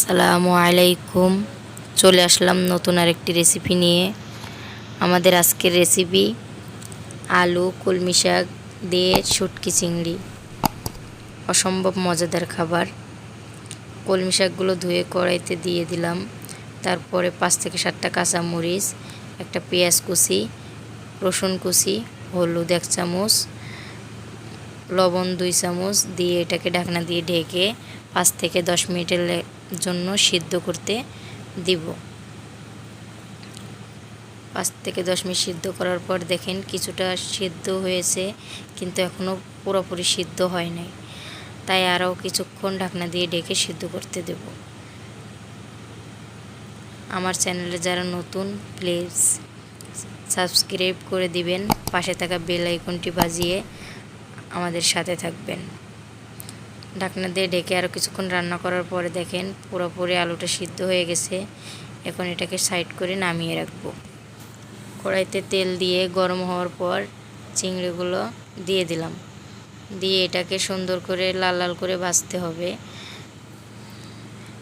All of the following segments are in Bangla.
আসসালামু আলাইকুম। চলে আসলাম নতুন আরেকটি রেসিপি নিয়ে। আমাদের আজকের রেসিপি আলু, কলমি শাক দিয়ে শুটকি চিংড়ি। অসম্ভব মজাদার খাবার। কলমি শাকগুলো ধুয়ে কড়াইতে দিয়ে দিলাম। তারপরে পাঁচ থেকে সাতটা কাঁচা মরিচ একটা পেঁয়াজ কুচি, রসুন কুচি, হলুদ এক চামচ, লবণ দুই চামচ দিয়ে এটাকে ঢাকনা দিয়ে ঢেকে পাঁচ থেকে দশ মিনিটের জন্য সিদ্ধ করতে দিব। পাঁচ থেকে দশ মিনিট সিদ্ধ করার পর দেখেন কিছুটা সিদ্ধ হয়েছে, কিন্তু এখনও পুরোপুরি সিদ্ধ হয় নাই। তাই আরও কিছুক্ষণ ঢাকনা দিয়ে ডেকে সিদ্ধ করতে দেব। আমার চ্যানেলে যারা নতুন, প্লিজ সাবস্ক্রাইব করে দিবেন। পাশে থাকা বেল আইকনটি বাজিয়ে আমাদের সাথে থাকবেন। ঢাকনা দিয়ে ঢেকে আরও কিছুক্ষণ রান্না করার পরে দেখেন পুরোপুরি আলুটা সিদ্ধ হয়ে গেছে। এখন এটাকে সাইড করে নামিয়ে রাখব। কড়াইতে তেল দিয়ে গরম হওয়ার পর চিংড়িগুলো দিয়ে দিলাম। দিয়ে এটাকে সুন্দর করে লাল লাল করে ভাজতে হবে।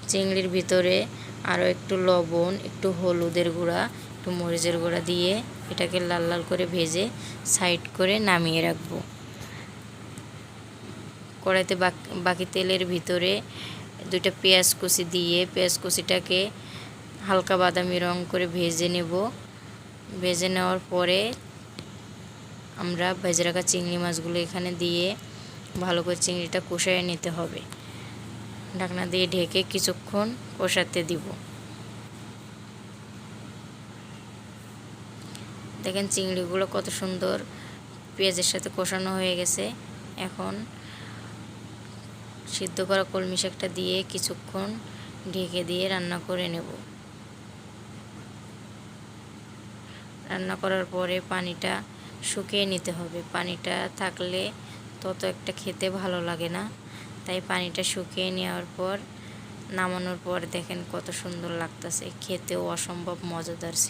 চিংড়ির ভিতরে আরও একটু লবণ, একটু হলুদের গুঁড়া, একটু মরিচের গুঁড়া দিয়ে এটাকে লাল লাল করে ভেজে সাইড করে নামিয়ে রাখব। কড়াইতে বাক- তেলের ভিতরে দুইটা পেঁয়াজ কুচি দিয়ে, পেঁয়াজ কুচিটাকে হালকা বাদামি রং করে ভেজে নেব। ভেজে নেওয়ার পরে আমরা ভেজে রাখা চিংড়ি মাছগুলো এখানে দিয়ে ভালো করে চিংড়িটা কষায় নিতে হবে। ঢাকনা দিয়ে ঢেকে কিছুক্ষণ কষাতে দিব। দেখেন চিংড়িগুলো কত সুন্দর পেঁয়াজের সাথে কষানো হয়ে গেছে। এখন সিদ্ধ করা কলমি শাকটা দিয়ে কিছুক্ষণ ঢেকে দিয়ে রান্না করে নেব। রান্না করার পরে পানিটা শুকিয়ে নিতে হবে। পানিটা থাকলে তত একটা খেতে ভালো লাগে না। তাই পানিটা শুকিয়ে নেওয়ার পর, নামানোর পর দেখেন কত সুন্দর লাগতেছে। খেতেও অসম্ভব মজাদার ছিল।